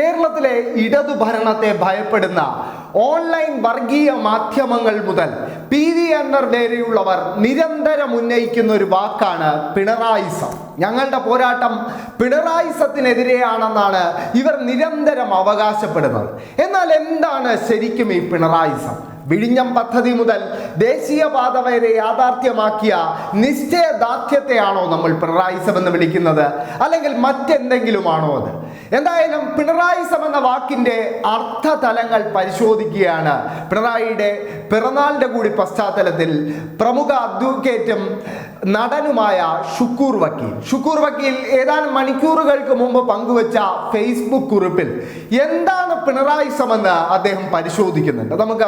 കേരളത്തിലെ ഇടതു ഭരണത്തെ ഭയപ്പെടുന്ന ഓൺലൈൻ വർഗീയ മാധ്യമങ്ങൾ മുതൽ പി വി അൻവർ വരെയുള്ളവർ നിരന്തരം ഉന്നയിക്കുന്ന ഒരു വാക്കാണ് പിണറായിസം. ഞങ്ങളുടെ പോരാട്ടം പിണറായിസത്തിനെതിരെയാണെന്നാണ് ഇവർ നിരന്തരം അവകാശപ്പെടുന്നത്. എന്നാൽ എന്താണ് ശരിക്കും ഈ പിണറായിസം? വിഴിഞ്ഞം പദ്ധതി മുതൽ ദേശീയപാത വരെ യാഥാർത്ഥ്യമാക്കിയ നിശ്ചയദാർഢ്യത്തെയാണോ നമ്മൾ പിണറായിസം എന്ന് വിളിക്കുന്നത്? അല്ലെങ്കിൽ മറ്റെന്തെങ്കിലുമാണോ അത്? എന്തായാലും പിണറായിസം എന്ന വാക്കിന്റെ അർത്ഥതലങ്ങൾ പരിശോധിക്കുകയാണ്. പിണറായിയുടെ പിറന്നാളിന്റെ കൂടി പശ്ചാത്തലത്തിൽ പ്രമുഖ അഡ്വക്കേറ്റും നടനുമായ ഷുക്കൂർ വക്കീൽ. ഷുക്കൂർ വക്കീൽ ഏതാനും മണിക്കൂറുകൾക്ക് മുമ്പ് പങ്കുവച്ച ഫേസ്ബുക്ക് കുറിപ്പിൽ എന്താണ് പിണറായി സമെന്ന് അദ്ദേഹം പരിശോധിക്കുന്നുണ്ട്. നമുക്ക്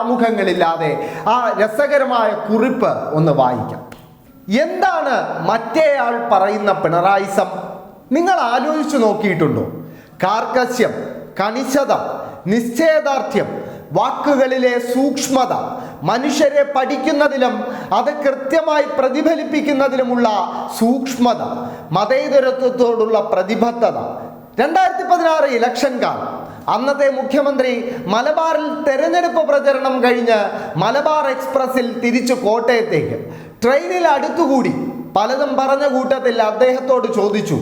മറ്റാമുഖങ്ങളില്ലാതെ ആ രസകരമായ കുറിപ്പ് ഒന്ന് വായിക്കാം. എന്താണ് മറ്റേയാൾ പറയുന്ന പിണറായിസം? നിങ്ങൾ ആലോചിച്ചു നോക്കിയിട്ടുണ്ടോ? കാർക്കശ്യം കണിശതം നിശ്ചയദാർഢ്യം വാക്കുകളിലെ സൂക്ഷ്മത മനുഷ്യരെ പഠിക്കുന്നതിലും അത് കൃത്യമായി പ്രതിഫലിപ്പിക്കുന്നതിലുമുള്ള സൂക്ഷ്മത മതേതരത്വത്തോടുള്ള പ്രതിബദ്ധത. രണ്ടായിരത്തി പതിനാറ് ഇലക്ഷൻ കാലം. അന്നത്തെ മുഖ്യമന്ത്രി മലബാറിൽ തെരഞ്ഞെടുപ്പ് പ്രചരണം കഴിഞ്ഞ് മലബാർ എക്സ്പ്രസിൽ തിരിച്ചു കോട്ടയത്തേക്ക്. ട്രെയിനിൽ അടുത്തുകൂടി. പലതും പറഞ്ഞ കൂട്ടത്തിൽ അദ്ദേഹത്തോട് ചോദിച്ചു.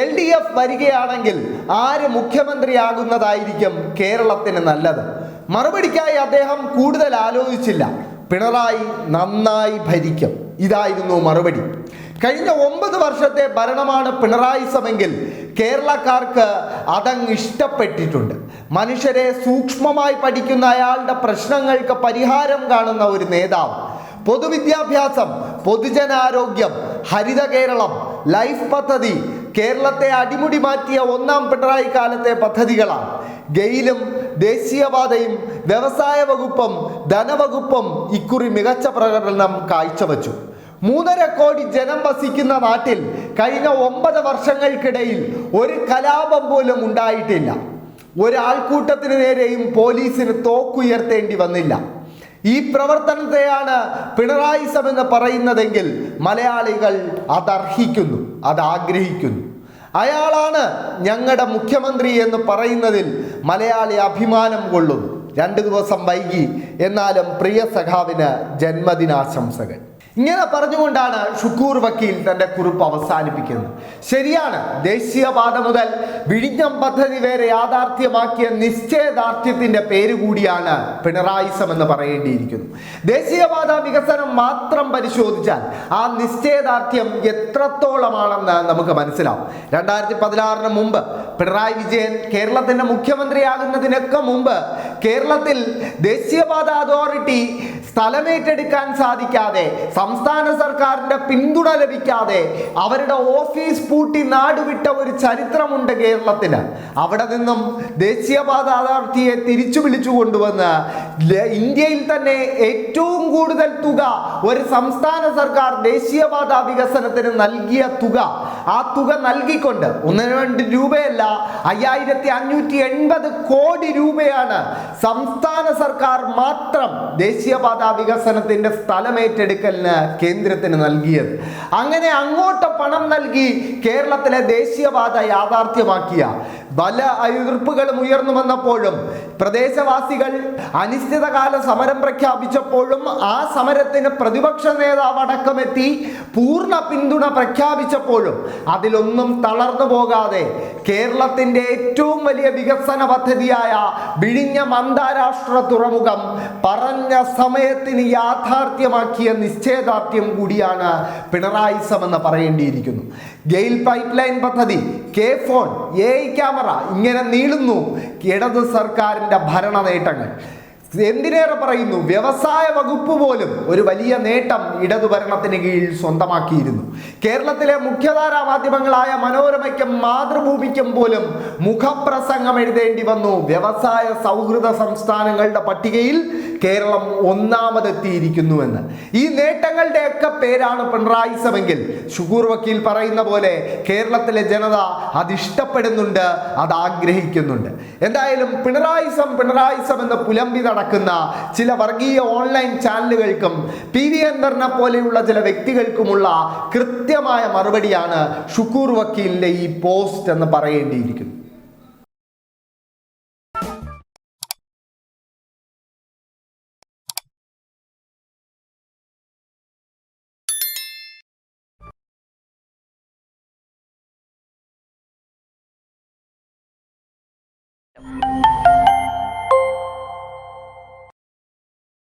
എൽ ഡി എഫ് വരികയാണെങ്കിൽ ആര് മുഖ്യമന്ത്രിയാകുന്നതായിരിക്കും കേരളത്തിന് നല്ലത്? മറുപടിക്കായി അദ്ദേഹം കൂടുതൽ ആലോചിച്ചില്ല. പിണറായി നന്നായി ഭരിക്കും. ഇതായിരുന്നു മറുപടി. കഴിഞ്ഞ ഒമ്പത് വർഷത്തെ ഭരണമാണ് പിണറായി സമെങ്കിൽ കേരളക്കാർക്ക് അതങ്ങ് ഇഷ്ടപ്പെട്ടിട്ടുണ്ട്. മനുഷ്യരെ സൂക്ഷ്മമായി പഠിക്കുന്ന അയാളുടെ പ്രശ്നങ്ങൾക്ക് പരിഹാരം കാണുന്ന ഒരു നേതാവ്. പൊതുവിദ്യാഭ്യാസം പൊതുജനാരോഗ്യം ഹരിത കേരളം ലൈഫ് പദ്ധതി കേരളത്തെ അടിമുടി മാറ്റിയ ഒന്നാം പിണറായി കാലത്തെ പദ്ധതികളാണ്. ഗെയിലും ദേശീയപാതയും വ്യവസായ വകുപ്പും ധനവകുപ്പും ഇക്കുറി മികച്ച പ്രകടനം കാഴ്ചവെച്ചു. മൂന്നര കോടി ജനം വസിക്കുന്ന നാട്ടിൽ കഴിഞ്ഞ ഒമ്പത് വർഷങ്ങൾക്കിടയിൽ ഒരു കലാപം പോലും ഉണ്ടായിട്ടില്ല. ഒരാൾക്കൂട്ടത്തിന് നേരെയും പോലീസിന് തോക്കുയർത്തേണ്ടി വന്നില്ല. ഈ പ്രവർത്തനത്തെയാണ് പിണറായിസം എന്ന് പറയുന്നതെങ്കിൽ മലയാളികൾ അതർഹിക്കുന്നു അത് ആഗ്രഹിക്കുന്നു അയാളാണ് ഞങ്ങളുടെ മുഖ്യമന്ത്രി എന്ന് പറയുന്നതിൽ മലയാളി അഭിമാനം കൊള്ളുന്നു. രണ്ട് ദിവസം വൈകി എന്നാലും പ്രിയ സഖാവിന് ജന്മദിനാശംസകൾ. ഇങ്ങനെ പറഞ്ഞുകൊണ്ടാണ് ഷുക്കൂർ വക്കീൽ തന്റെ കുറിപ്പ് അവസാനിപ്പിക്കുന്നത്. ശരിയാണ് ദേശീയപാത മുതൽ വിഴിഞ്ഞം പദ്ധതി വരെ യാഥാർത്ഥ്യമാക്കിയ നിശ്ചയദാർഢ്യത്തിന്റെ പേര് കൂടിയാണ് പിണറായിസം എന്ന് പറയേണ്ടിയിരിക്കുന്നു. ദേശീയപാത വികസനം മാത്രം പരിശോധിച്ചാൽ ആ നിശ്ചയദാർഢ്യം എത്രത്തോളമാണെന്ന് നമുക്ക് മനസ്സിലാവും. രണ്ടായിരത്തി പതിനാറിന് മുമ്പ് പിണറായി വിജയൻ കേരളത്തിന്റെ മുഖ്യമന്ത്രിയാകുന്നതിനൊക്കെ മുമ്പ് കേരളത്തിൽ ദേശീയപാത അതോറിറ്റി സ്ഥലമേറ്റെടുക്കാൻ സാധിക്കാതെ സംസ്ഥാന സർക്കാരിന്റെ പിന്തുണ ലഭിക്കാതെ അവരുടെ ഓഫീസ് പൂട്ടി നാടുവിട്ട ഒരു ചരിത്രമുണ്ട് കേരളത്തിന്. അവിടെ നിന്നും ദേശീയപാത അതോറിറ്റിയെ തിരിച്ചു വിളിച്ചു കൊണ്ടുവന്ന് ഇന്ത്യയിൽ തന്നെ ഏറ്റവും കൂടുതൽ തുക ഒരു സംസ്ഥാന സർക്കാർ ദേശീയപാത വികസനത്തിന് നൽകിയ തുക. ആ തുക നൽകിക്കൊണ്ട് ഒന്ന് രണ്ട് രൂപയല്ല അയ്യായിരത്തി അഞ്ഞൂറ്റി എൺപത് കോടി രൂപയാണ് സംസ്ഥാന സർക്കാർ മാത്രം ദേശീയപാത വികസനത്തിന്റെ സ്ഥലമേറ്റെടുക്കലിന് കേന്ദ്രത്തിന് നൽകിയത്. അങ്ങനെ അങ്ങോട്ട് പണം നൽകി കേരളത്തിലെ ദേശീയപാത യാഥാർത്ഥ്യമാക്കിയ പല എതിർപ്പുകളും ഉയർന്നു വന്നപ്പോഴും പ്രദേശവാസികൾ അനിശ്ചിതകാല സമരം പ്രഖ്യാപിച്ചപ്പോഴും ആ സമരത്തിന് പ്രതിപക്ഷ നേതാവ് അടക്കമെത്തി പൂർണ പിന്തുണ പ്രഖ്യാപിച്ചപ്പോഴും അതിലൊന്നും തളർന്നു പോകാതെ കേരളത്തിന്റെ ഏറ്റവും വലിയ വികസന പദ്ധതിയായ വിഴിഞ്ഞം അന്താരാഷ്ട്ര തുറമുഖം പറഞ്ഞ സമയത്തിന് യാഥാർത്ഥ്യമാക്കിയ നിശ്ചയദാർഢ്യം കൂടിയാണ് പിണറായി സമെന്ന് പറയേണ്ടിയിരിക്കുന്നു. ഗെയിൽ പൈപ്പ് ലൈൻ പദ്ധതി കെ ഫോൺ എ ക്യാമറ ഇങ്ങനെ നീളുന്നു. ഇടതു സർക്കാരിന്റെ ഭരണ നേട്ടങ്ങൾ. എന്തിനേറെ പറയുന്നു? വ്യവസായ വകുപ്പ് പോലും ഒരു വലിയ നേട്ടം ഇടതു ഭരണത്തിന് കീഴിൽ സ്വന്തമാക്കിയിരുന്നു. കേരളത്തിലെ മുഖ്യധാരാ മാധ്യമങ്ങളായ മനോരമയ്ക്കും മാതൃഭൂമിക്കും പോലും മുഖപ്രസംഗം എഴുതേണ്ടി വന്നു. വ്യവസായ സൗഹൃദ സംസ്ഥാനങ്ങളുടെ പട്ടികയിൽ കേരളം ഒന്നാമതെത്തിയിരിക്കുന്നുവെന്ന്. ഈ നേട്ടങ്ങളുടെയൊക്കെ പേരാണ് പിണറായി സമെങ്കിൽ ഷുഗൂർ വക്കീൽ പറയുന്ന പോലെ കേരളത്തിലെ ജനത അതിഷ്ടപ്പെടുന്നുണ്ട് അത് ആഗ്രഹിക്കുന്നുണ്ട് എന്തായാലും പിണറായി സം പിണറായി സം എന്ന് പുലമ്പി നടക്കുന്ന ചില വർഗീയ ഓൺലൈൻ ചാനലുകൾക്കും പി വി അന്തറിനെ പോലെയുള്ള ചില വ്യക്തികൾക്കുമുള്ള കൃത്യമായ മറുപടിയാണ് ഷുക്കൂർ വക്കീലിന്റെ ഈ പോസ്റ്റ് എന്ന് പറയേണ്ടിയിരിക്കുന്നു. you